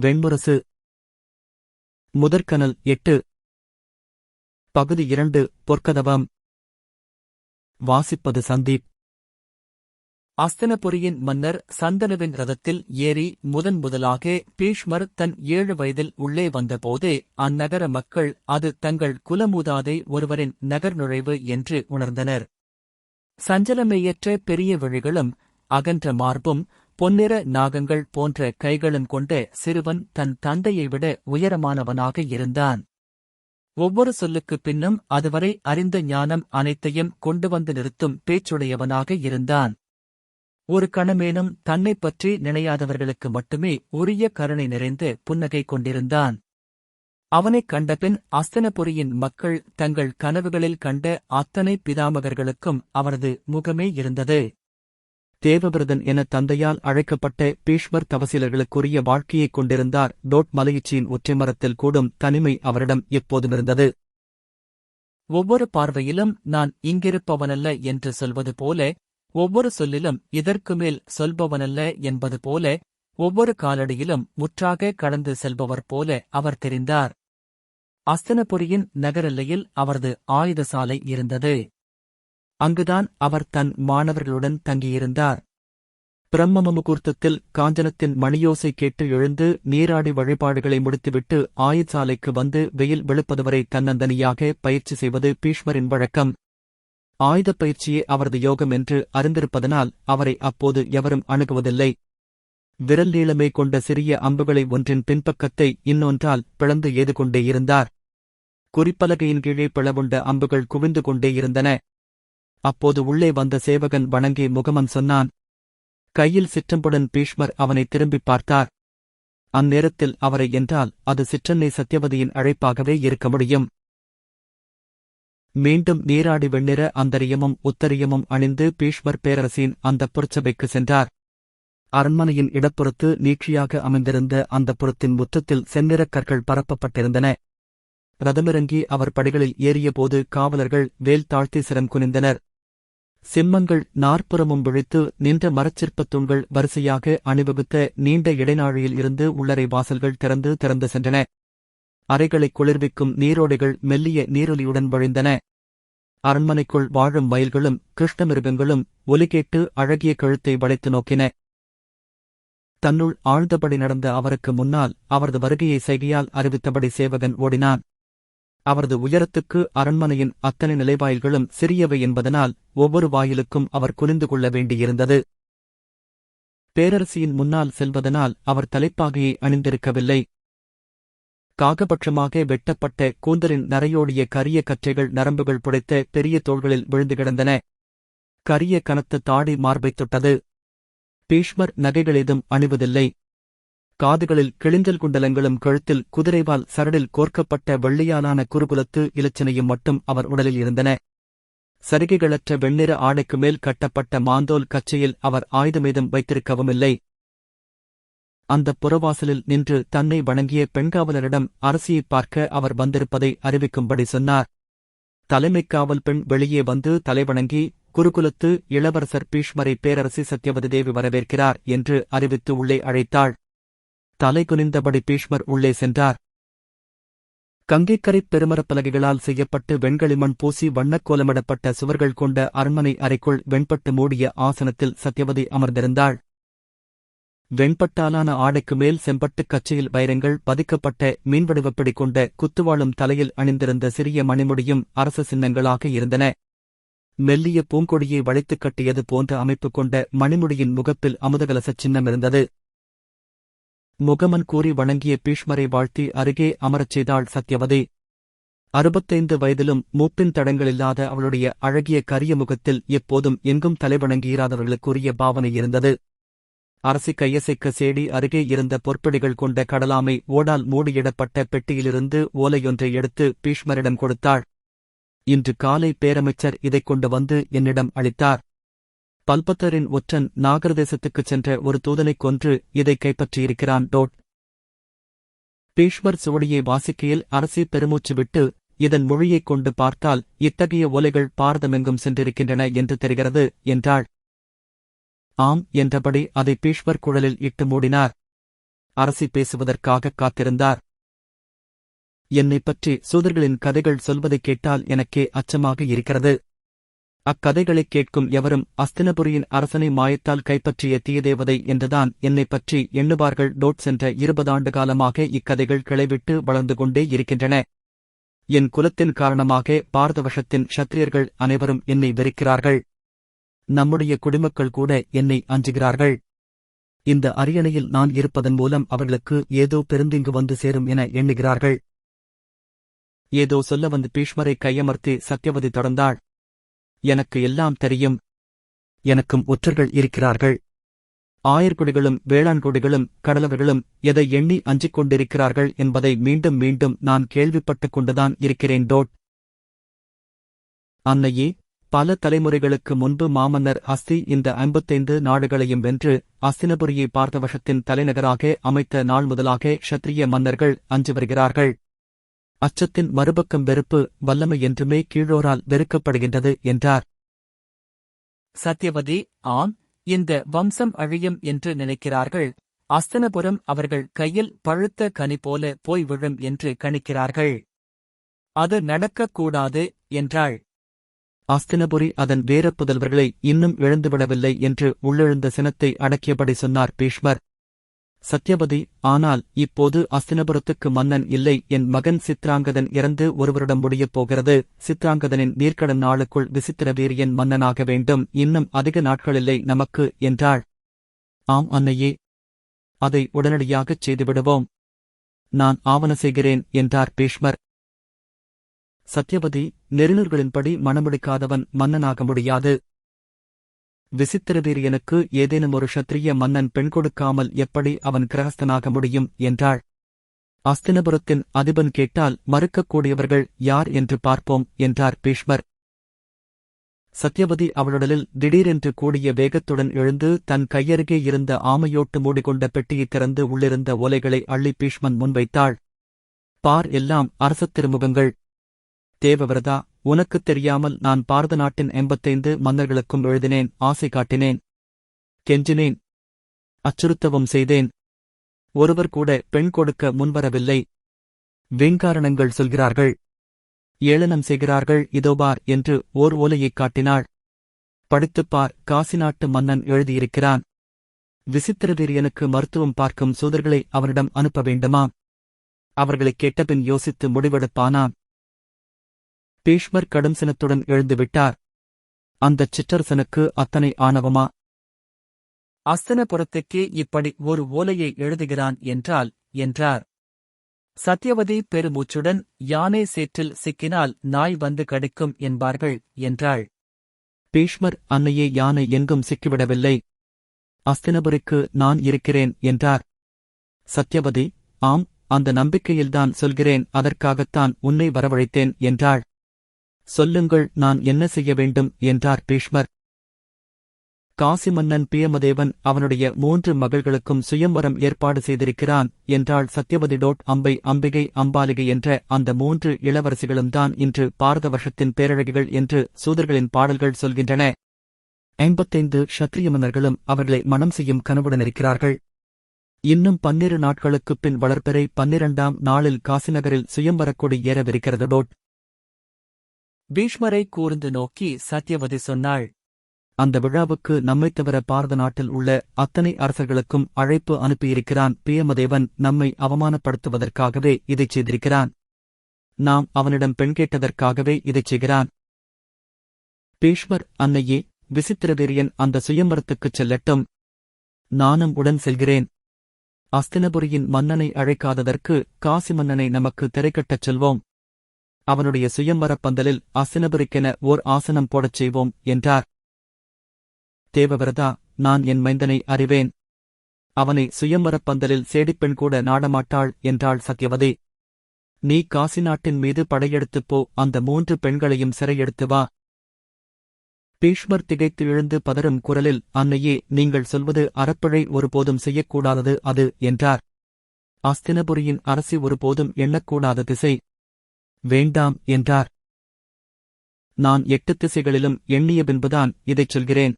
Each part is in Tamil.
வெண்முரசு. முதற்கனல் எட்டு. பகுதி இரண்டு பொற்கதவம். வாசிப்பது சந்தீப். அஸ்தனபுரியின் மன்னர் சந்தனுவின் ரதத்தில் ஏறி முதன் முதலாக பீஷ்மர் தன் ஏழு வயதில் உள்ளே வந்தபோது அந்நகர மக்கள் அது தங்கள் குலமூதாதை ஒருவரின் நகர் நுழைவு என்று உணர்ந்தனர். சஞ்சலமையற்ற பெரிய விழிகளும் அகன்ற மார்பும் பொன்னிற நாகங்கள் போன்ற கைகளும் கொண்ட சிறுவன் தன் தந்தையை விட உயரமானவனாக இருந்தான். ஒவ்வொரு சொல்லுக்குப் பின்னும் அதுவரை அறிந்த ஞானம் அனைத்தையும் கொண்டு வந்து நிறுத்தும் பேச்சுடையவனாக இருந்தான். ஒரு கணமேனும் தன்னைப் பற்றி நினையாதவர்களுக்கு மட்டுமே உரிய கருணை நிறைந்து புன்னகை கொண்டிருந்தான். அவனைக் கண்டபின் அஸ்தனபுரியின் மக்கள் தங்கள் கனவுகளில் கண்ட அத்தனை பிதாமகர்களுக்கும் அவரது முகமே இருந்தது. தேவபிரதன் என தந்தையால் அழைக்கப்பட்ட பீஷ்மர் தவசிலர்களுக்குரிய வாழ்க்கையைக் கொண்டிருந்தார். டோட் மலையுச்சியின் ஒற்றைமரத்தில் கூடும் தனிமை அவரிடம் எப்போதுமிருந்தது. ஒவ்வொரு பார்வையிலும் நான் இங்கிருப்பவனல்ல என்று சொல்வது போல ஒவ்வொரு சொல்லிலும் இதற்கு மேல் சொல்பவனல்ல என்பது போல ஒவ்வொரு காலடியிலும் முற்றாக கடந்து செல்பவர் போல அவர் தெரிந்தார். அஸ்தனபுரியின் நகரெல்லையில் அவரது ஆயுதசாலை இருந்தது. அங்குதான் அவர் தன் மாணவர்களுடன் தங்கியிருந்தார். பிரம்ம முகூர்த்தத்தில் காஞ்சனத்தின் மணியோசை கேட்டு எழுந்து நீராடி வழிபாடுகளை முடித்துவிட்டு ஆயுசாலைக்கு வந்து வெயில் வெளுப்பதுவரை தன்னந்தனியாக பயிற்சி செய்வது பீஷ்மரின் வழக்கம். ஆயுதப் பயிற்சியே அவரது யோகம் என்று அறிந்திருப்பதனால் அவரை அப்போது எவரும் அணுகுவதில்லை. விரல் நீளமே கொண்ட சிறிய அம்புகளை ஒன்றின் பின்பக்கத்தை இன்னொன்றால் பிளந்து ஏது கொண்டே இருந்தார். குறிப்பலகையின் கீழே பிளவுண்ட அம்புகள் குவிந்து கொண்டே இருந்தன. அப்போது உள்ளே வந்த சேவகன் வணங்கி முகமன் சொன்னான் கையில் சிற்றம்புடன் பீஷ்மர் அவனை திரும்பிப் பார்த்தார். அந்நேரத்தில் அவரை என்றால் அது சிற்றன்னை சத்யவதியின் அழைப்பாகவே இருக்க முடியும். மீண்டும் நீராடி வெண்ணிற அந்தரியமும் உத்தரியமும் அணிந்து பீஷ்மர் பேரரசின் அந்த புறச்சபைக்கு சென்றார். அரண்மனையின் இடப்புறத்து நீட்சியாக அமைந்திருந்த அந்த புறத்தின் முற்றத்தில் செந்நிறக் கற்கள் பரப்பப்பட்டிருந்தன. ரதமிறங்கி அவர் படிகளில் ஏறியபோது காவலர்கள் வேல் தாழ்த்தி சிரம் குனிந்தனர். சிம்மங்கள் நாற்புறமும் விழித்து நின்ற மரச்சிற்பத் தூண்கள் வரிசையாக அணிவகுத்த நீண்ட இடைநாழியில் இருந்து உள்ளறை வாசல்கள் திறந்து திறந்து சென்றன. அறைகளைக் குளிர்விக்கும் நீரோடைகள் மெல்லிய நீரொலியுடன் வழிந்தன. அரண்மனைக்குள் வாழும் மயில்களும் கிருஷ்ணமிருகங்களும் ஒலி கேட்டு அழகிய கழுத்தை வளைத்து நோக்கின. தன்னுள் ஆழ்ந்தபடி நடந்த அவருக்கு முன்னால் அவரது வருகையை செய்கையால் அறிவித்தபடி சேவகன் ஓடினான். அவரது உயரத்துக்கு அரண்மனையின் அத்தனை நிலைவாயில்களும் சிறியவை என்பதனால் ஒவ்வொரு வாயிலுக்கும் அவர் குனிந்து கொள்ள வேண்டியிருந்தது. பேரரசியின் முன்னால் செல்வதனால் அவர் தலைப்பாகையை அணிந்திருக்கவில்லை. காகபட்சமாக வெட்டப்பட்ட கூந்தலின் நரையோடிய கரிய கற்றைகள் நரம்புகள் புடைத்த பெரிய தோள்களில் விழுந்து கிடந்தன. கரிய கனத்த தாடி மார்பைத் தொட்டது. பீஷ்மர் நகைகளேதும் அணிவதில்லை. காதுகளில் கிழிஞ்சல் குண்டலங்களும் கழுத்தில் குதிரைவால் சரடில் கோர்க்கப்பட்ட வெள்ளியாலான குறுகுலத்து இலச்சினையும் மட்டும் அவர் உடலில் இருந்தன. சரிகைகளற்ற வெண்ணிற ஆடைக்கு மேல் கட்டப்பட்ட மாந்தோல் கச்சையில் அவர் ஆயுதமேதும் வைத்திருக்கவுமில்லை அந்தப் புறவாசலில் நின்று தன்னை வணங்கிய பெண்காவலரிடம் அரசியைப் பார்க்க அவர் வந்திருப்பதை அறிவிக்கும்படி சொன்னார். தலைமைக் காவல் பெண் வெளியே வந்து தலைவணங்கி குருகுலத்து இளவரசர் பீஷ்மரை பேரரசி சத்யவதி தேவி வரவேற்கிறார் என்று அறிவித்து உள்ளே அழைத்தாள். தலை குனிந்தபடி பீஷ்மர் உள்ளே சென்றார். கங்கைக்கரைப் பெருமரப் பலகைகளால் செய்யப்பட்டு வெண்களிமண் பூசி வண்ணக்கோலமிடப்பட்ட சுவர்கள் கொண்ட அரண்மனை அறைக்குள் வெண்பட்டு மூடிய ஆசனத்தில் சத்யவதி அமர்ந்திருந்தாள். வெண்பட்டாலான ஆடைக்கு மேல் செம்பட்டுக் கச்சையில் வைரங்கள் பதிக்கப்பட்ட மீன்வடிவப்பிடி கொண்ட குத்துவாளும் தலையில் அணிந்திருந்த சிறிய மணிமுடியும் அரச சின்னங்களாக இருந்தன. மெல்லிய பூங்கொடியை வளைத்துக் கட்டியது போன்ற அமைப்பு கொண்ட மணிமுடியின் முகப்பில் அமுதகலசச் சின்னம் இருந்தது. முகமன் கூறி வணங்கிய பீஷ்மரை வாழ்த்தி அருகே அமரச் செய்தாள் சத்யவதி. அறுபத்தைந்து வயதிலும் மூப்பின் தடங்களில்லாத அவளுடைய அழகிய கரிய முகத்தில் எப்போதும் எங்கும் தலைவணங்கியிராதவர்களுக்குரிய பாவனை இருந்தது. அரசி கையசைக்க சேடி அருகே இருந்த பொற்பிடிகள் கொண்ட கடலாமை ஓடால் மூடியிடப்பட்ட பெட்டியிலிருந்து ஓலையொன்றை எடுத்து பீஷ்மரிடம் கொடுத்தாள். இன்று காலை பேரமைச்சர் இதைக் கொண்டு வந்து என்னிடம் அளித்தார். பல்பத்தரின் ஒற்றன் நாகரதேசத்துக்குச் சென்ற ஒரு தூதனைக் கொன்று இதை கைப்பற்றியிருக்கிறான். டோட். பீஷ்மர் சுவடியை வாசிக்கையில் அரசி பெருமூச்சு விட்டு இதன் மொழியைக் கொண்டு பார்த்தால் இத்தகைய ஒலைகள் பாரதமெங்கும் சென்றிருக்கின்றன என்று தெரிகிறது என்றாள். ஆம் என்றபடி அதை பீஷ்மர் குழலில் இட்டு மூடினார். அரசி பேசுவதற்காக காத்திருந்தார். என்னைப் பற்றி சூதர்களின் கதைகள் சொல்வதைக் கேட்டால் எனக்கே அச்சமாக இருக்கிறது. அக்கதைகளைக் கேட்கும் எவரும் அஸ்தினபுரியின் அரசனை மாயத்தால் கைப்பற்றிய தீயதேவதை என்றுதான் என்னைப் பற்றி எண்ணுவார்கள். டோட் சென்ற இருபதாண்டு காலமாக இக்கதைகள் கிளைவிட்டு வளர்ந்து கொண்டே இருக்கின்றன. என் குலத்தின் காரணமாக பாரதவசத்தின் சத்திரியர்கள் அனைவரும் என்னை வெறுக்கிறார்கள். நம்முடைய குடிமக்கள் கூட என்னை அஞ்சுகிறார்கள். இந்த அரியணையில் நான் இருப்பதன் மூலம் அவர்களுக்கு ஏதோ பெருந்திங்கு வந்து சேரும் என எண்ணுகிறார்கள். ஏதோ சொல்ல வந்து பீஷ்மரை கையமர்த்தி சத்யவதி தொடர்ந்தாள். எனக்கு எல்லாம் தெரியும். எனக்கும் ஒற்றர்கள் இருக்கிறார்கள். ஆயர்குடிகளும் வேளாண்குடிகளும் கடலவர்களும் எதை எண்ணி அஞ்சிக் கொண்டிருக்கிறார்கள் என்பதை மீண்டும் மீண்டும் நான் கேள்விப்பட்டுக் கொண்டுதான் இருக்கிறேன் டோட் அன்னையே பல தலைமுறைகளுக்கு முன்பு மாமன்னர் அஸ்தி இந்த ஐம்பத்தைந்து நாடுகளையும் வென்று அஸ்தினபுரியை பார்த்தவசத்தின் தலைநகராக அமைத்த நாள் முதலாக ஷத்திரிய மன்னர்கள் அஞ்சு வருகிறார்கள். அச்சத்தின் மறுபக்கம் வெறுப்பு வல்லமை என்றுமே கீழோரால் வெறுக்கப்படுகின்றது என்றார். சத்யவதி ஆம் இந்த வம்சம் அழியும் என்று நினைக்கிறார்கள். அஸ்தனபுரம் அவர்கள் கையில் பழுத்த கனி போல போய் விழும் என்று கணிக்கிறார்கள். அது நடக்கக்கூடாது என்றாள். அஸ்தினபுரி அதன் வேற புதல்வர்களை இன்னும் இழந்துவிடவில்லை என்று உள்ளெழுந்த சினத்தை அடக்கியபடி சொன்னார் பீஷ்மர். சத்யபதி ஆனால் இப்போது அஸ்தினபுரத்துக்கு மன்னன் இல்லை. என் மகன் சித்ராங்கதன் இறந்து ஒருவரிடம் முடியப் போகிறது. சித்ராங்கதனின் நீர்க்கடன் நாளுக்குள் விசித்திரவீரியன் மன்னனாக வேண்டும். இன்னும் அதிக நாட்களில்லை நமக்கு என்றாள். ஆம் அன்னையே அதை உடனடியாகச் செய்துவிடுவோம். நான் ஆவண செய்கிறேன் என்றார் பீஷ்மர். சத்யபதி நெறிநூர்களின்படி மனமுடிக்காதவன் மன்னனாக முடியாது. விசித்திரவீரியனுக்கு ஏதேனும் ஒரு ஷத்திரிய மன்னன் பெண் கொடுக்காமல் எப்படி அவன் கிரகஸ்தனாக முடியும் என்றாள். அஸ்தினபுரத்தின் அதிபன் கேட்டால் மறுக்கக்கூடியவர்கள் யார் என்று பார்ப்போம் என்றார் பீஷ்மர். சத்யவதி அவளுடலில் திடீரென்று கூடிய வேகத்துடன் எழுந்து தன் கையருகே இருந்த ஆமையோட்டு மூடிக்கொண்ட பெட்டியைத் திறந்து உள்ளிருந்த ஓலைகளை அள்ளி பீஷ்மன் முன்வைத்தாள். பார் எல்லாம் அரசத் திருமுகங்கள். தேவவிரதா உனக்குத் தெரியாமல் நான் பாரத நாட்டின் எண்பத்தைந்து மன்னர்களுக்கும் எழுதினேன் ஆசை காட்டினேன் கெஞ்சினேன் அச்சுறுத்தவும் செய்தேன். ஒருவர் கூட பெண் கொடுக்க முன்வரவில்லை. வெங்காரணங்கள் சொல்கிறார்கள். ஏளனம் செய்கிறார்கள். இதோபார் என்று ஓர் ஓலையைக் காட்டினாள். படித்துப்பார் காசி நாட்டு மன்னன் எழுதியிருக்கிறான். விசித்திரவீரியனுக்கு மருத்துவம் பார்க்கும் சூதர்களை அவனிடம் அனுப்ப வேண்டுமா? அவர்களைக் கேட்டபின் யோசித்து முடிவெடுப்பானான் பீஷ்மர் கடும் சினத்துடன் எழுந்துவிட்டார் அந்தச் சிற்றரசனுக்கு அத்தனை ஆணவமா? அஸ்தனபுரத்துக்கே இப்படி ஒரு ஓலையை எழுதுகிறான் என்றால் என்றார். சத்யவதி பெருமூச்சுடன் யானை சேற்றில் சிக்கினால் நாய் வந்து கடிக்கும் என்பார்கள் என்றாள். பீஷ்மர் அன்னையே யானை எங்கும் சிக்கிவிடவில்லை. அஸ்தினபுரிக்கு நான் இருக்கிறேன் என்றார். சத்யவதி ஆம் அந்த நம்பிக்கையில்தான் சொல்கிறேன் அதற்காகத்தான் உன்னை வரவழைத்தேன் என்றாள். சொல்லுங்கள் நான் என்ன செய்ய வேண்டும்? என்றார் பீஷ்மர். காசி மன்னன் பியமதேவன் அவனுடைய மூன்று மகள்களுக்கும் சுயம்வரம் ஏற்பாடு செய்திருக்கிறான் என்றாள் சத்யவதி டோட் அம்பை அம்பிகை அம்பாலிகை என்ற அந்த மூன்று இளவரசிகளும் தான் இன்று பாரத வருஷத்தின் பேரழகிகள் என்று சூதர்களின் பாடல்கள் சொல்கின்றன. ஐம்பத்தைந்து ஷத்ரிய மன்னர்களும் அவர்களை மனம் செய்யும் கனவுடன் இருக்கிறார்கள். இன்னும் பன்னிரு நாட்களுக்குப் பின் வளர்ப்பெறை பன்னிரண்டாம் நாளில் காசிநகரில் சுயம்பரக்கொடி ஏறவிருக்கிறது டோட் பீஷ்மரை கூர்ந்து நோக்கி சத்யவதி சொன்னாள் அந்த விழாவுக்கு நம்மைத் தவிர பாரத நாட்டில் உள்ள அத்தனை அரசர்களுக்கும் அழைப்பு அனுப்பியிருக்கிறான் பியமதேவன் நம்மை அவமானப்படுத்துவதற்காகவே இதைச் செய்திருக்கிறான். நாம் அவனிடம் பெண் கேட்டதற்காகவே இதைச் செய்கிறான். பீஷ்மர் அன்னையே விசித்திரவீரியன் அந்த சுயம்பரத்துக்குச் செல்லட்டும். நானும் உடன் செல்கிறேன். அஸ்தினபுரியின் மன்னனை அழைக்காததற்கு காசி மன்னனை நமக்கு திரைக்கட்டச் செல்வோம். அவனுடைய சுயம்பரப்பந்தலில் பந்தலில் அஸ்தினபுரிக்கென ஓர் ஆசனம் போடச் செய்வோம் என்றார். தேவவிரதா நான் என் மைந்தனை அறிவேன். அவனை சுயம்பரப்பந்தலில் சேடிப்பெண் கூட நாடமாட்டாள் என்றாள் சத்யவதி. நீ காசி நாட்டின் மீது படையெடுத்துப் போ அந்த மூன்று பெண்களையும் சிறையெடுத்து வா. பீஷ்மர் திகைத்து எழுந்து பதறும் குரலில் அன்னையே நீங்கள் சொல்வது அறப்பிழை ஒருபோதும் செய்யக்கூடாதது அது என்றார். அஸ்தினபுரியின் அரசி ஒருபோதும் எண்ணக்கூடாத திசை. வேண்டாம் என்றார். நான் எட்டு திசைகளிலும் எண்ணிய பின்புதான் இதைச் சொல்கிறேன்.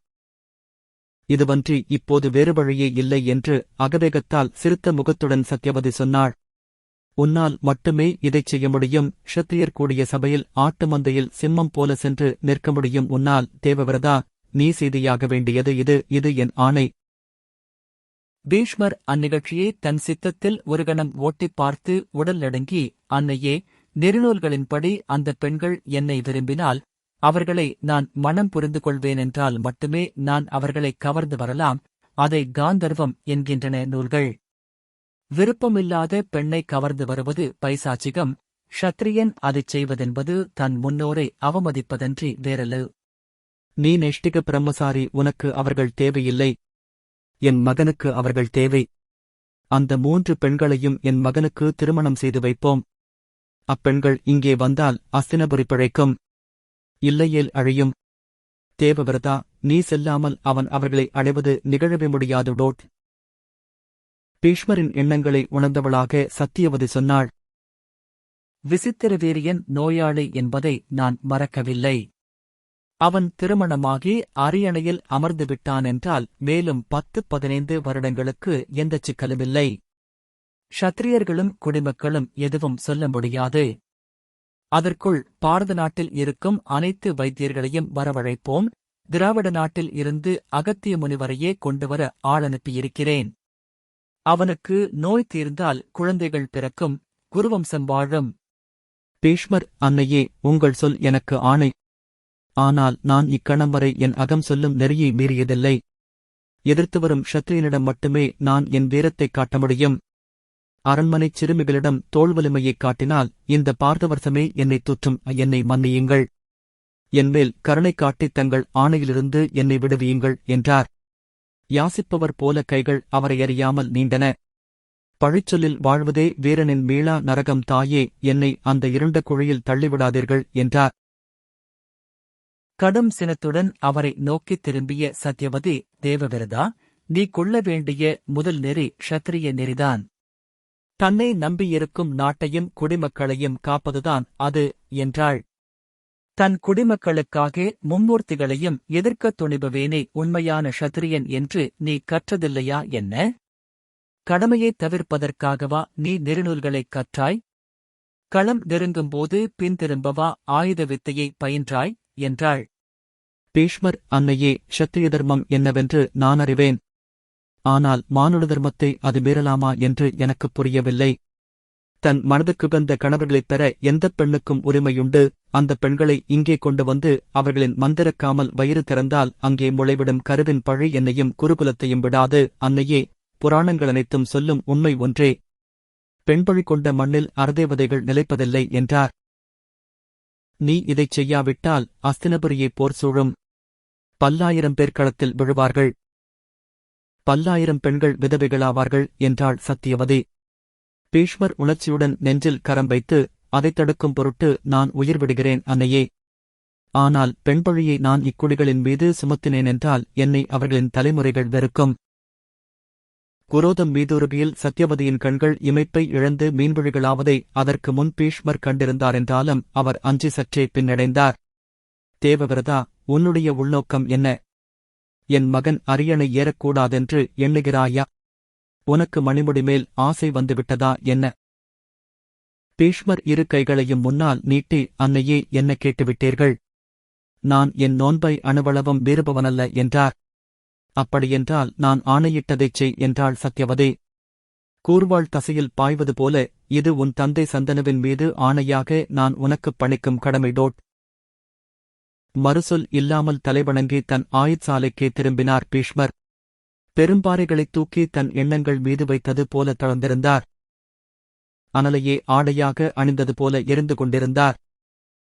இதுவன்றி இப்போது வேறு வழியே இல்லை என்று அகவேகத்தால் சிரித்த முகத்துடன் சத்யவதி சொன்னாள். உன்னால் மட்டுமே இதைச் செய்ய முடியும். க்ஷத்திரியர் கூடிய சபையில் ஆட்டு மந்தையில் சிம்மம் போல சென்று நிற்க முடியும். உன்னால் தேவவிரதா நீ செய்தியாக வேண்டியது இது இது என் ஆணை. பீஷ்மர் அந்நிகழ்ச்சியை தன் சித்தத்தில் ஒரு கணம் ஓட்டிப் பார்த்து உடல் நடுங்கி அன்னையே நெறிநூல்களின்படி அந்த பெண்கள் என்னை விரும்பினால் அவர்களை நான் மனம் புரிந்து கொள்வேன் என்றால் மட்டுமே நான் அவர்களை கவர்ந்து வரலாம். அதை காந்தர்வம் என்கின்றன நூல்கள். விருப்பமில்லாத பெண்ணை கவர்ந்து வருவது பைசாச்சிகம். ஷத்ரியன் அதைச் செய்வதென்பது தன் முன்னோரை அவமதிப்பதன்றி வேறல்லு. நீ நெஷ்டிக பிரம்மசாரி உனக்கு அவர்கள் தேவையில்லை. என் மகனுக்கு அவர்கள் தேவை. அந்த மூன்று பெண்களையும் என் மகனுக்கு திருமணம் செய்து வைப்போம். அப்பெண்கள் இங்கே வந்தால் அசினபுரி பிழைக்கும். இல்லையேல் அழியும். தேவவிரதா நீ செல்லாமல் அவன் அவர்களை அடைவது நிகழவே முடியாது டோட். பீஷ்மரின் எண்ணங்களை உணர்ந்தவளாக சத்தியவதி சொன்னாள். விசித்திரவீரியன் நோயாளி என்பதை நான் மறக்கவில்லை. அவன் திருமணமாகி அரியணையில் அமர்ந்து விட்டானென்றால் மேலும் பத்து பதினைந்து வருடங்களுக்கு எந்தச் சிக்கலுமில்லை ஷத்திரியர்களும் குடிமக்களும் எதுவும் சொல்ல முடியாது. அதற்குள் பாரத நாட்டில் இருக்கும் அனைத்து வைத்தியர்களையும் வரவழைப்போம். திராவிட நாட்டில் இருந்து அகத்திய முனிவரையே கொண்டுவர ஆள் அனுப்பியிருக்கிறேன். அவனுக்கு நோய் தீர்ந்தால் குழந்தைகள் பிறக்கும் குருவம்சம் வாழும். பீஷ்மர் அன்னையே உங்கள் சொல் எனக்கு ஆணை. ஆனால் நான் இக்கணம் வரை என் அகம் சொல்லும் நெறியை மீறியதில்லை. எதிர்த்து வரும் ஷத்ரியனிடம் மட்டுமே நான் என் வீரத்தைக் காட்ட முடியும். அரண்மனைச் சிறுமிகளிடம் தோல் வலிமையைக் காட்டினால் இந்த பார்த்தவர்சமே என்னை துற்றும் என்னை மன்னியுங்கள். என்மேல் கருணை காட்டித் தங்கள் ஆணையிலிருந்து என்னை விடுவியுங்கள் என்றார். யாசிப்பவர் போல கைகள் அவரை அறியாமல் நீண்டன. பழிச்சொல்லில் வாழ்வதே வீரனின் மீளா நரகம் தாயே என்னை அந்த இருண்ட குழியில் தள்ளிவிடாதீர்கள் என்றார். கடும் சினத்துடன் அவரை நோக்கித் திரும்பிய சத்யவதி தேவவிரதா நீ கொள்ள வேண்டிய முதல் நெறி ஷத்திரிய நெறிதான். தன்னை நம்பியிருக்கும் நாட்டையும் குடிமக்களையும் காப்பதுதான் அது என்றாள். தன் குடிமக்களுக்காக மும்மூர்த்திகளையும் எதிர்க்கத் துணிபவேனே உண்மையான ஷத்திரியன் என்று நீ கற்றதில்லையா என்ன? கடமையைத் தவிர்ப்பதற்காகவா நீ நெருநூல்களைக் கற்றாய்? களம் நெருங்கும்போது பின்திரும்பவா ஆயுத வித்தையை பயின்றாய்? என்றாள். பீஷ்மர் அன்னையே ஷத்திரிய தர்மம் என்னவென்று நான் அறிவேன். ஆனால் மானுட தர்மத்தை அது மீறலாமா என்று எனக்குப் புரியவில்லை. தன் மனதுக்கு வந்த கணவர்களைப் பெற எந்தப் பெண்ணுக்கும் உரிமையுண்டு? அந்த பெண்களை இங்கே கொண்டு வந்து அவர்களின் மந்திரக்காமல் வயிறு திறந்தால் அங்கே முளைவிடும் கருவின் பழி என்னையும் குருகுலத்தையும் விடாது. அன்னையே புராணங்கள் அனைத்தும் சொல்லும் உண்மை ஒன்றே. பெண்பழி கொண்ட மண்ணில் அறதேவதைகள் நிலைப்பதில்லை என்றார். நீ இதைச் செய்யாவிட்டால் அஸ்தினபுரியை போர் சூழும். பல்லாயிரம் பேர் களத்தில் விழுவார்கள். பல்லாயிரம் பெண்கள் விதவைகளாவார்கள் என்றாள் சத்தியவதி. பீஷ்மர் உணர்ச்சியுடன் நெஞ்சில் கரம் வைத்து அதைத் தடுக்கும் பொருட்டு நான் உயிர் விடுகிறேன் அன்னையே. ஆனால் பெண்பழியை நான் இக்குடிகளின் மீது சுமத்தினேன் என்றால் என்னை அவர்களின் தலைமுறைகள் வெறுக்கும். குரோதம் மீதுருகியில் சத்யவதியின் கண்கள் இமைப்பை இழந்து மீன்விழிகளாவதை அதற்கு முன் பீஷ்மர் கண்டிருந்தாரென்றாலும் அவர் அஞ்சி சற்றே பின்னடைந்தார். தேவவிரதா உன்னுடைய உள்நோக்கம் என்ன? என் மகன் அரியணை ஏறக்கூடாதென்று எண்ணுகிறாயா? உனக்கு மணிமுடி மேல் ஆசை வந்துவிட்டதா என்ன? பீஷ்மர் இரு கைகளையும் முன்னால் நீட்டி அன்னையே என்ன கேட்டுவிட்டீர்கள்? நான் என் நோன்பை அணுவளவும் வீறுபவனல்ல என்றார். அப்படியென்றால் நான் ஆணையிட்டதைச் செய் என்றாள் சத்யவதே. கூர்வாள் தசையில் பாய்வது போல இது உன் தந்தை சந்தனுவின் மீது ஆணையாக நான் உனக்குப் பணிக்கும் கடமை டோட் மறுசொல் இல்லாமல் தலைவணங்கி தன் ஆயுட்சாலைக்கே திரும்பினார் பீஷ்மர். பெரும்பாறைகளைத் தூக்கி தன் எண்ணங்கள் மீது வைத்தது போல தளர்ந்திருந்தார். அனலையே ஆடையாக அணிந்தது போல எரிந்து கொண்டிருந்தார்.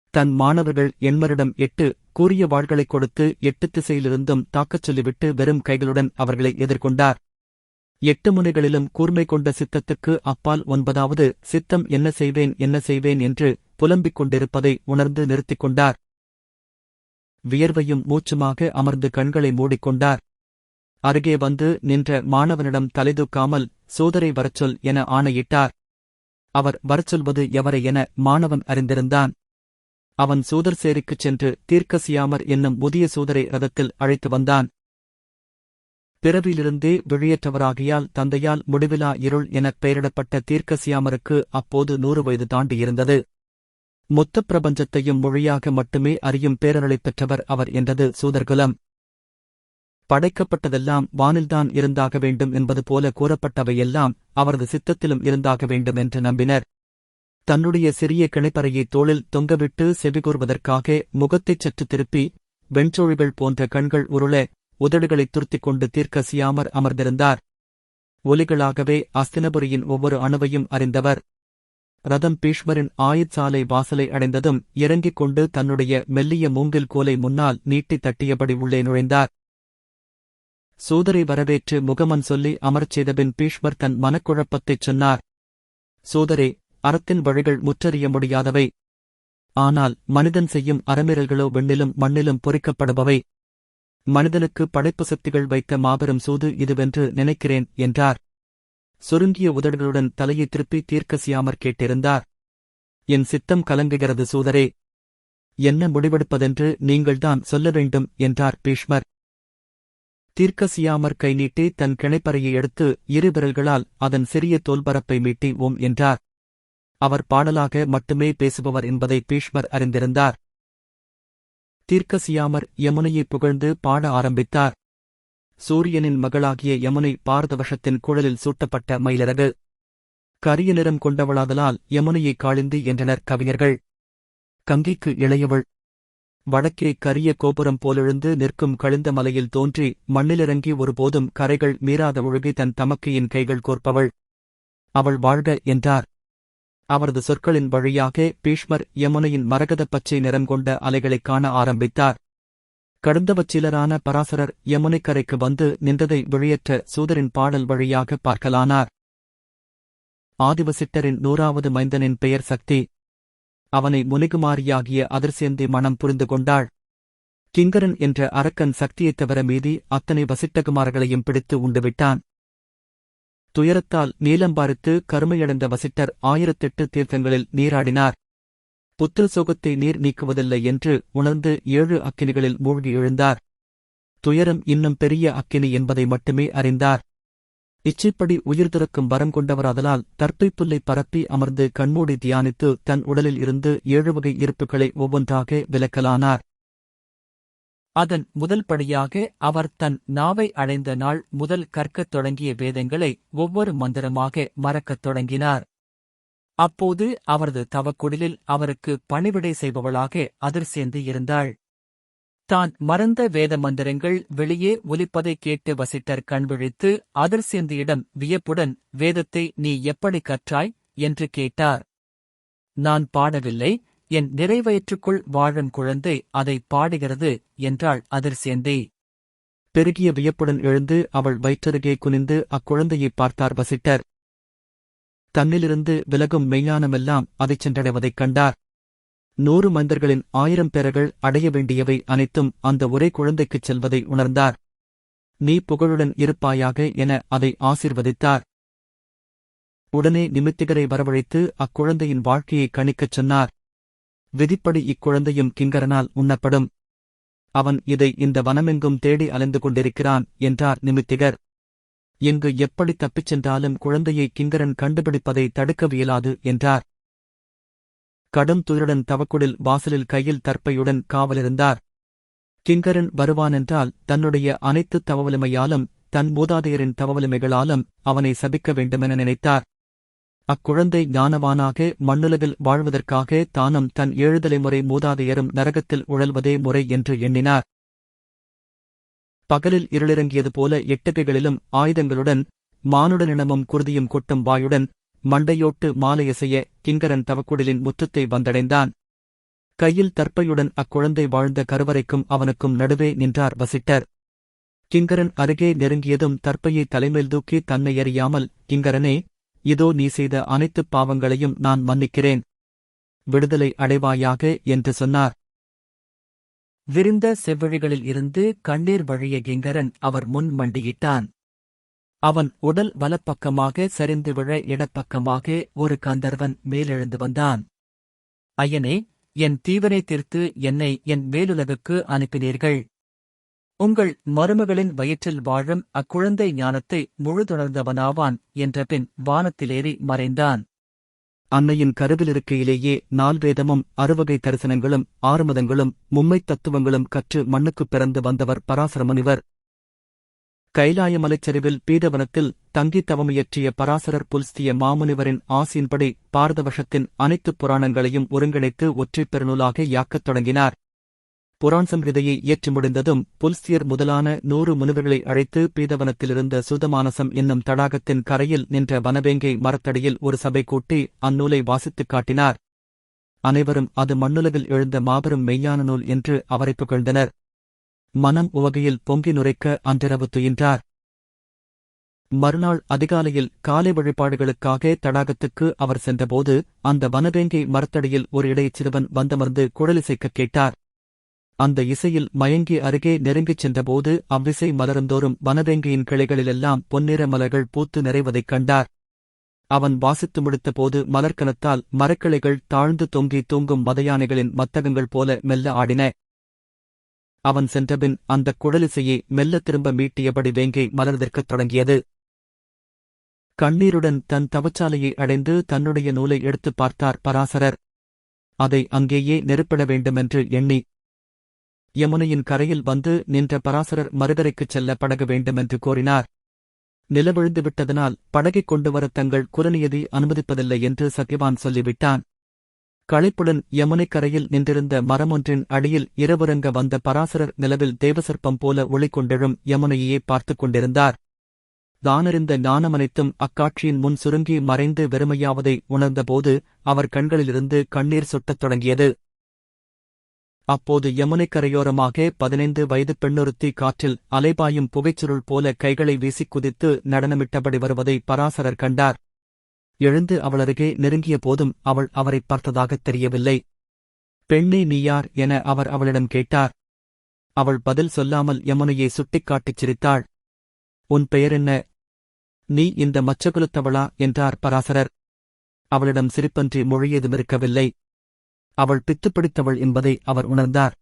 தன் மாணவர்கள் எண்மரிடம் எட்டு கூறிய வாள்களைக் கொடுத்து எட்டு திசையிலிருந்தும் தாக்கச் சொல்லிவிட்டு வெறும் கைகளுடன் அவர்களை எதிர்கொண்டார். எட்டு முனைகளிலும் கூர்மை கொண்ட சித்தத்துக்கு அப்பால் ஒன்பதாவது சித்தம் என்ன செய்வேன் என்ன செய்வேன் என்று புலம்பிக் கொண்டிருப்பதை உணர்ந்து நிறுத்திக் கொண்டார். வியர்வையும் மூச்சுமாக அமர்ந்து கண்களை மூடிக்கொண்டார். அருகே வந்து நின்ற மாணவனிடம் தலைதூக்காமல் சோதரை வரச்சொல் என ஆணையிட்டார். அவர் வரச்சொல்வது எவரை என மாணவன் அறிந்திருந்தான். அவன் சூதர் சேரிக்குச் சென்று தீர்க்கசியாமர் என்னும் புதிய சூதரை ரதத்தில் அழைத்து வந்தான். பிறவியிலிருந்தே விழியற்றவராகியால் தந்தையால் முடிவிலா இருள் எனப் பெயரிடப்பட்ட தீர்க்கசியாமருக்கு அப்போது நூறு வயது தாண்டியிருந்தது. மொத்த பிரபஞ்சத்தையும் மொழியாக மட்டுமே அறியும் பேரருளைப் பெற்றவர் அவர் என்றது சூதர்குலம். படைக்கப்பட்டதெல்லாம் வானில்தான் இருந்தாக வேண்டும் என்பது போல கூறப்பட்டவையெல்லாம் அவரது சித்தத்திலும் இருந்தாக வேண்டும் என்று நம்பினர். தன்னுடைய சிறிய கிணைப்பறையை தோளில் தொங்கவிட்டு செவிகூர்வதற்காக முகத்தைச் சற்று திருப்பி வெண்சோழிகள் போன்ற கண்கள் உருள உதடுகளைத் துருத்திக் கொண்டு தீர்க்கசியாமர் அமர்ந்திருந்தார். ஒலிகளாகவே அஸ்தினபுரியின் ஒவ்வொரு அணுவையும் அறிந்தவர். ரதம் பீஷ்மரின் ஆயுட்சாலை வாசலை அடைந்ததும் இறங்கிக் கொண்டு தன்னுடைய மெல்லிய மூங்கில் கோலை முன்னால் நீட்டித் தட்டியபடி உள்ளே நுழைந்தார். சூதரை வரவேற்று முகமன் சொல்லி அமரச் செய்தபின் பீஷ்மர் தன் மனக்குழப்பத்தைச் சொன்னார். சூதரே அறத்தின் வழிகள் முற்றறிய முடியாதவை. ஆனால் மனிதன் செய்யும் அறமீறல்களோ விண்ணிலும் மண்ணிலும் பொறிக்கப்படுபவை. மனிதனுக்கு படைப்பு சக்திகள் வைத்த மாபெரும் சூது இதுவென்று நினைக்கிறேன் என்றார். சுருங்கிய உதடுகளுடன் தலையை திருப்பி தீர்க்கசியாமற் கேட்டிருந்தார். என் சித்தம் கலங்குகிறது சூதரே. என்ன முடிவெடுப்பதென்று நீங்கள்தான் சொல்ல வேண்டும் என்றார் பீஷ்மர். தீர்க்கசியாமற் கை நீட்டி தன் கிணைப்பறையை எடுத்து இரு விரல்களால் அதன் சிறிய தோல்பரப்பை மீட்டி ஓம் என்றார். அவர் பாடலாக மட்டுமே பேசுபவர் என்பதை பீஷ்மர் அறிந்திருந்தார். தீர்க்கசியாமர் யமுனையை புகழ்ந்து பாட ஆரம்பித்தார். சூரியனின் மகளாகிய யமுனை பாரதவஷத்தின் குழலில் சூட்டப்பட்ட மயிலரகு கரிய நிறம் கொண்டவளாதலால் யமுனையை காளிந்தி என்றனர் கவிஞர்கள். கங்கைக்கு இளையவள். வடக்கே கரிய கோபுரம் போலெழுந்து நிற்கும் கழிந்த மலையில் தோன்றி மண்ணிலிறங்கி ஒருபோதும் கரைகள் மீறாத ஒழுகி தன் தமக்கையின் கைகள் கோர்ப்பவள். அவள் வாழ்க என்றார். அவரது சொற்களின் வழியாக பீஷ்மர் யமுனையின் மரகதப் பச்சை நிறம் கொண்ட அலைகளைக் காண ஆரம்பித்தார். கடந்தவச்சிலரான பராசரர் யமுனைக்கரைக்கு வந்து நின்றதை வெளியேற்ற சூதரின் பாடல் வழியாக பார்க்கலானார். ஆதிவசிட்டரின் நூறாவது மைந்தனின் பெயர் சக்தி. அவனை முனிகுமாரியாகிய அதிர்சேந்தி மனம் புரிந்து கொண்டாள். கிங்கரன் என்ற அரக்கன் சக்தியைத் தவிர மீதி அத்தனை வசிட்டகுமார்களையும் பிடித்து உண்டுவிட்டான். துயரத்தால் நீலம்பாரித்து கருமையடைந்த வசிட்டர் ஆயிரத்தெட்டு தீர்த்தங்களில் நீராடினார். புத்திர சோகத்தை நீர் நீக்குவதில்லை என்று உணர்ந்து ஏழு அக்கினிகளில் மூழ்கி எழுந்தார். துயரம் இன்னும் பெரிய அக்கினி என்பதை மட்டுமே அறிந்தார். இச்சைப்படி உயிர் திறக்கும் வரம் கொண்டவராதலால் தற்பைப் புல்லை பரப்பி அமர்ந்து கண்மூடி தியானித்து தன் உடலில் இருந்து ஏழு வகை இருப்புகளை ஒவ்வொன்றாக விலக்கலானார் அதன் முதல் படியாக அவர் தன் நாவை அடைந்த நாள் முதல் கற்கத் தொடங்கிய வேதங்களை ஒவ்வொரு மந்திரமாக மறக்கத் தொடங்கினார். அப்போது அவரது தவக்குடிலில் அவருக்கு பணிவிடை செய்பவளாக அதிர் சேர்ந்து இருந்தாள். தான் மறந்த வேத மந்திரங்கள் வெளியே ஒலிப்பதைக் கேட்டு வசிட்டர் கண்விழித்து அதிர்சேந்தியிடம் வியப்புடன் வேதத்தை நீ எப்படி கற்றாய்? என்று கேட்டார். நான் பாடவில்லை. என் நிறைவயிற்றுக்குள் வாழும் குழந்தை அதை பாடுகிறது என்றாள் அதிர்சேந்தி பெருகிய வியப்புடன் எழுந்து அவள் வயிற்றருகே குனிந்து அக்குழந்தையைப் பார்த்தார் வசிட்டர் தன்னிலிருந்து விலகும் மெய்ஞானமெல்லாம் அதைச் சென்றடைவதைக் கண்டார். நூறு மந்தர்களின் ஆயிரம் பேரர்கள் அடைய வேண்டியவை அனைத்தும் அந்த ஒரே குழந்தைக்குச் செல்வதை உணர்ந்தார். நீ புகழுடன் இருப்பாயாக என அதை ஆசிர்வதித்தார். உடனே நிமித்திகரை வரவழைத்து அக்குழந்தையின் வாழ்க்கையை கணிக்கச் சொன்னார். விதிப்படி இக்குழந்தையும் கிங்கரனால் உண்ணப்படும். அவன் இதை இந்த வனமெங்கும் தேடி அலைந்து கொண்டிருக்கிறான் என்றார் நிமித்திகர். எங்கு எப்படி தப்பிச் சென்றாலும் குழந்தையை கிங்கரன் கண்டுபிடிப்பதை தடுக்கவியலாது என்றார். கடும் துயருடன் தவக்குடில் வாசலில் கையில் தற்பையுடன் காவலிருந்தார். கிங்கரன் வருவானென்றால் தன்னுடைய அனைத்து தவவலிமையாலும் தன் மூதாதையரின் தவவலிமைகளாலும் அவனை சபிக்க வேண்டுமென நினைத்தார். அக்குழந்தை ஞானவானாக மண்ணுலகில் வாழ்வதற்காக தானும் தன் ஏழுதலை முறை மூதாதையரும் நரகத்தில் உழல்வதே முறை என்று எண்ணினார். பகலில் இருளிறங்கியது போல எட்டகைகளிலும் ஆயுதங்களுடன் மானுடனினமும் குருதியும் கொட்டும் வாயுடன் மண்டையோட்டு மாலையசைய கிங்கரன் தவக்குடலின் முற்றத்தை வந்தடைந்தான். கையில் தற்பையுடன் அக்குழந்தை வாழ்ந்த கருவறைக்கும் அவனுக்கும் நடுவே நின்றார் வசிட்டர். கிங்கரன் அருகே நெருங்கியதும் தற்பையை தலைமேல் தூக்கி தன்னை எறியாமல் கிங்கரனே இதோ நீ செய்த அனைத்துப் பாவங்களையும் நான் மன்னிக்கிறேன். விடுதலை அடைவாயாக என்று சொன்னார். விரிந்த செவ்வழிகளில் இருந்து கண்ணீர் வழிய கிங்கரன் அவர் முன் மண்டியிட்டான். அவன் உடல் வலப்பக்கமாக சரிந்து விழ இடப்பக்கமாக ஒரு கந்தர்வன் மேலெழுந்து வந்தான். ஐயனே என் தீவனை தீர்த்து என்னை என் மேலுலகுக்கு அனுப்பினீர்கள். உங்கள் மருமகளின் வயிற்றில் வாழும் அக்குழந்தை ஞானத்தை முழுதுணர்ந்தவனாவான் என்ற பின் வானத்திலேறி மறைந்தான். அன்னையின் கருவிலிருக்கையிலேயே நால்வேதமும் அறுவகை தரிசனங்களும் ஆறுமதங்களும் மும்மைத் தத்துவங்களும் கற்று மண்ணுக்குப் பிறந்து வந்தவர் பராசரமுனிவர். கைலாய மலைச்சரிவில் பீடவனத்தில் தங்கி தவமியற்றிய பராசரர் புல்ஸ்திய மாமுனிவரின் ஆசியின்படி பாரதவஷத்தின் அனைத்துப் புராணங்களையும் ஒருங்கிணைத்து ஒற்றைப் பெருநூலாக யாக்கத் தொடங்கினார். புராண் சம்ஹிதையை இயற்றி முடிந்ததும் புல்ஸ்தியர் முதலான நூறு முனிவர்களை அழைத்து பீதவனத்திலிருந்த சுதமானசம் என்னும் தடாகத்தின் கரையில் நின்ற வனவேங்கை மரத்தடியில் ஒரு சபை கூட்டி அந்நூலை வாசித்துக் காட்டினார். அனைவரும் அது மண்ணுலகில் எழுந்த மாபெரும் மெய்யான நூல் என்று அவரை புகழ்ந்தனர். மனம் உவகையில் பொங்கி நுரைக்க அன்றிரவு துயின்றார். மறுநாள் அதிகாலையில் காலை வழிபாடுகளுக்காக தடாகத்துக்கு அவர் சென்றபோது அந்த வனவேங்கை மரத்தடியில் ஒரு இடையச் சிறுவன் வந்தமர்ந்து குழலிசைக்கக் கேட்டார். அந்த இசையில் மயங்கி அருகே நெருங்கிச் சென்றபோது அவ்விசை மலருந்தோறும் வனவேங்கையின் கிளைகளிலெல்லாம் பொன்னிற மலர்கள் பூத்து நிறைவதைக் கண்டார். அவன் வாசித்து முடித்தபோது மலர்க்கணத்தால் மரக்கிளைகள் தாழ்ந்து தொங்கி தூங்கும் மதயானைகளின் மத்தகங்கள் போல மெல்ல ஆடின. அவன் சென்றபின் அந்தக் குடலிசையை மெல்ல திரும்ப மீட்டியபடி வேங்கை மலர்ந்திருக்கத் தொடங்கியது. கண்ணீருடன் தன் தவச்சாலையை அடைந்து தன்னுடைய நூலை எடுத்துப் பார்த்தார் பராசரர். அதை அங்கேயே நெருப்பிட வேண்டுமென்று எண்ணி யமுனையின் கரையில் வந்து நின்ற பராசரர் மருதரைக்குச் செல்ல படகு வேண்டுமென்று கோரினார். நிலவிழுந்து விட்டதனால் படகைக் கொண்டு வர தங்கள் குலநியதி அனுமதிப்பதில்லை என்று சத்யவான் சொல்லிவிட்டான். களைப்புடன் யமுனைக் கரையில் நின்றிருந்த மரமொன்றின் அடியில் இரவுறங்க வந்த பராசரர் நிலவில் தேவசர்ப்பம் போல ஒளிக்கொண்டெழும் யமுனையே பார்த்துக் கொண்டிருந்தார். தானறிந்த ஞானமனைத்தும் அக்காட்சியின் முன் சுருங்கி மறைந்து வெறுமையாவதை உணர்ந்தபோது அவர் கண்களிலிருந்து கண்ணீர் சுட்டத் தொடங்கியது. அப்போது யமுனைக் கரையோரமாக பதினைந்து வயது பெண்ணொருத்தி காற்றில் அலைபாயும் புகைச்சுருள் போல கைகளை வீசிக் குதித்து நடனமிட்டபடி வருவதை பராசரர் கண்டார். எழுந்து அவளருகே நெருங்கிய போதும் அவள் அவரைப் பார்த்ததாகத் தெரியவில்லை. பெண்ணே நீ யார்? என அவர் அவளிடம் கேட்டார். அவள் பதில் சொல்லாமல் யமுனையை சுட்டிக்காட்டிச் சிரித்தாள். உன் பெயர் என்ன? நீ இந்த மச்சகுலத்தவளா என்றார் பராசரர். அவளிடம் சிரிப்பன்றி மொழியதுமிருக்கவில்லை அவள் பித்துப்பிடித்தவள் என்பதை அவர் உணர்ந்தார்.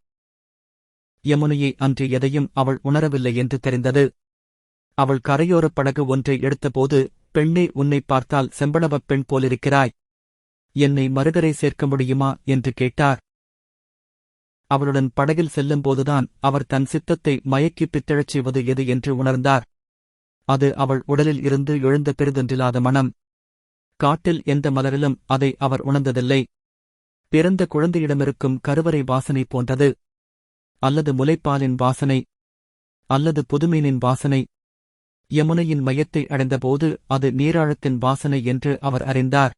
யமுனையை அன்று எதையும் அவள் உணரவில்லை என்று தெரிந்தது. அவள் கரையோரப் படகு ஒன்றை எடுத்தபோது பெண்ணே உன்னை பார்த்தால் செம்பளவப் பெண் போலிருக்கிறாய். என்னை மறுகரை சேர்க்க முடியுமா? என்று கேட்டார். அவளுடன் படகில் செல்லும்போதுதான் அவர் தன் சித்தத்தை மயக்கிப் பித்தழச் செய்வது எது என்று உணர்ந்தார். அது அவள் உடலில் இருந்து எழுந்த பெரிதொன்றில்லாத மனம். காட்டில் எந்த மலரிலும் அதை அவர் உணர்ந்ததில்லை. பிறந்த குழந்தையிடமிருக்கும் கருவறை வாசனை போன்றது. அல்லது முலைப்பாலின் வாசனை அல்லது புதுமீனின் வாசனை. யமுனையின் மையத்தை அடைந்தபோது அது நீராழத்தின் வாசனை என்று அவர் அறிந்தார்.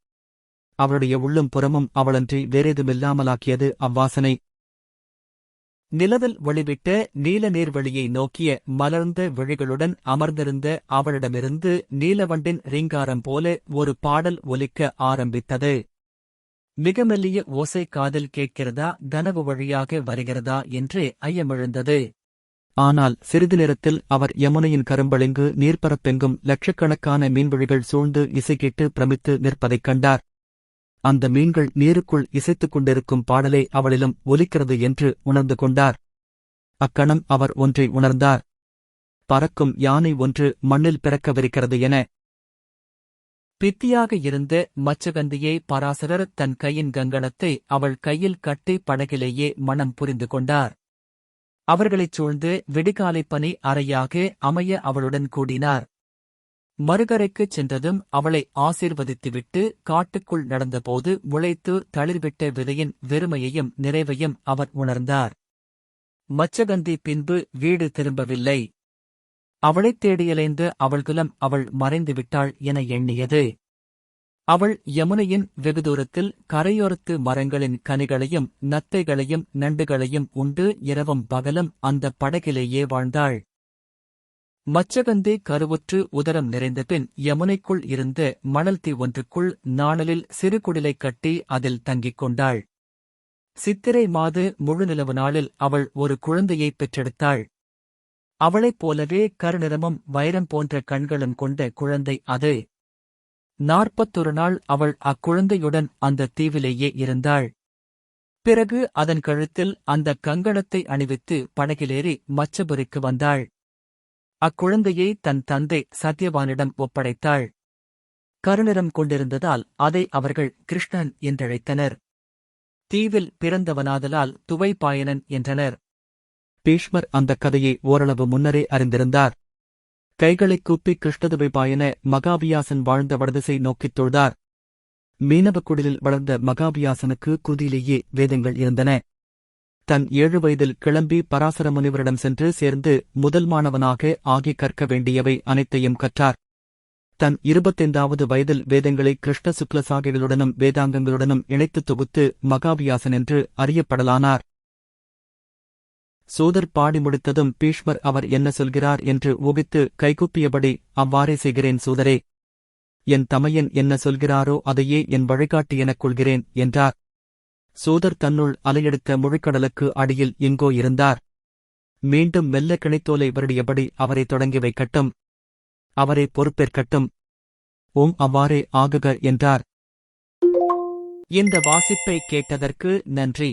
அவளுடைய உள்ளும் புறமும் அவளன்றி வேறேதுமில்லாமலாக்கியது அவ்வாசனை. நிலவில் ஒளிவிட்ட நீல நீர்வழியை நோக்கிய மலர்ந்த விழிகளுடன் அமர்ந்திருந்த அவளிடமிருந்து நீலவண்டின் ரீங்காரம் போல ஒரு பாடல் ஒலிக்க ஆரம்பித்தது. மிக மெல்லிய ஓசை காதில் கேட்கிறதா கனவு வழியாக வருகிறதா என்று ஐயமிழந்தது. ஆனால் சிறிது நேரத்தில் அவர் யமுனையின் கரும்பளிங்கு நீர்ப்பரப்பெங்கும் லட்சக்கணக்கான மீன்வழிகள் சூழ்ந்து இசை கேட்டு பிரமித்து நிற்பதைக் கண்டார். அந்த மீன்கள் நீருக்குள் இசைத்துக் கொண்டிருக்கும் பாடலே அவளிலும் ஒலிக்கிறது என்று உணர்ந்து கொண்டார். அக்கணம் அவர் ஒன்றை உணர்ந்தார். பறக்கும் யானை ஒன்று மண்ணில் பிறக்கவிருக்கிறது என பித்தியாக இருந்த மச்சகந்தியை பராசரர் தன் கையின் கங்கணத்தை அவள் கையில் கட்டி படகிலேயே மனம் புரிந்து கொண்டார். அவர்களைச் சூழ்ந்து விடுகாலை பனி அறையாக அமைய அவளுடன் கூடினார். மறுகரைக்குச் சென்றதும் அவளை ஆசீர்வதித்துவிட்டு காட்டுக்குள் நடந்தபோது முளைத்து தளிர்விட்ட விதையின் வெறுமையையும் நிறைவையும் அவர் உணர்ந்தார். மச்சகந்தி பின்பு வீடு திரும்பவில்லை. அவளைத் தேடியலைந்து அவள்குலம் அவள் மறைந்து விட்டாள் என எண்ணியது. அவள் யமுனையின் வெகு தூரத்தில் கரையோரத்து மரங்களின் கனிகளையும் நத்தைகளையும் நண்டுகளையும் உண்டு இரவும் பகலும் அந்த படகிலேயே வாழ்ந்தாள். மச்சகந்தி கருவுற்று உதரம் நிறைந்தபின் யமுனைக்குள் இருந்த மணல் தீ ஒன்றுக்குள் நாணலில் சிறு குடிலைக் கட்டி அதில் தங்கிக் கொண்டாள். சித்திரை மாது முழுநிலவு நாளில் அவள் ஒரு குழந்தையைப் பெற்றெடுத்தாள். அவளைப் போலவே கருநிறமும் வைரம் போன்ற கண்களும் கொண்ட குழந்தை அது. நாற்பத்தொரு நாள் அவள் அக்குழந்தையுடன் அந்த தீவிலேயே இருந்தாள். பிறகு அதன் கழுத்தில் அந்த கங்கணத்தை அணிவித்து படகிலேறி மச்சபுரிக்கு வந்தாள். அக்குழந்தையை தன் தந்தை சத்யவானிடம் ஒப்படைத்தாள். கருநிறம் கொண்டிருந்ததால் அதை அவர்கள் கிருஷ்ணன் என்றழைத்தனர். தீவில் பிறந்தவனாதலால் துவைப்பாயனன் என்றனர். பீஷ்மர் அந்தக் கதையை ஓரளவு முன்னரே அறிந்திருந்தார். கைகளைக் கூப்பி கிருஷ்ணதுவைபாயன மகாபியாசன் வாழ்ந்த வடதிசை நோக்கித் தொழுதார். மீனவக்குடிலில் வளர்ந்த மகாபியாசனுக்கு குதியிலேயே வேதங்கள் இருந்தன. தன் ஏழு வயதில் கிளம்பி பராசர முனிவரிடம் சென்று சேர்ந்து முதல் மாணவனாக ஆகி கற்க வேண்டியவை அனைத்தையும் கற்றார். தன் இருபத்தைந்தாவது வயதில் வேதங்களை கிருஷ்ண சுக்லசாகிகளுடனும் வேதாங்கங்களுடனும் இணைத்து தொகுத்து மகாபியாசன் என்று அறியப்படலானார். சூதர் பாடி முடித்ததும் பீஷ்மர் அவர் என்ன சொல்கிறார் என்று ஊகித்து கைகூப்பியபடி அவ்வாறே செய்கிறேன் சூதரே. என் தமையன் என்ன சொல்கிறாரோ அதையே என் வழிகாட்டி எனக் கொள்கிறேன் என்றார். சூதர் தன்னுள் அலையெடுத்த முழுக்கடலுக்கு அடியில் எங்கோ இருந்தார். மீண்டும் மெல்ல கிணைத்தோலை வருடியபடி அவரை தொடங்கி வைக்கட்டும். அவரை பொறுப்பேற்கட்டும். ஓம் அவ்வாறே ஆகுக என்றார். இந்த வாசிப்பை கேட்டதற்கு நன்றி.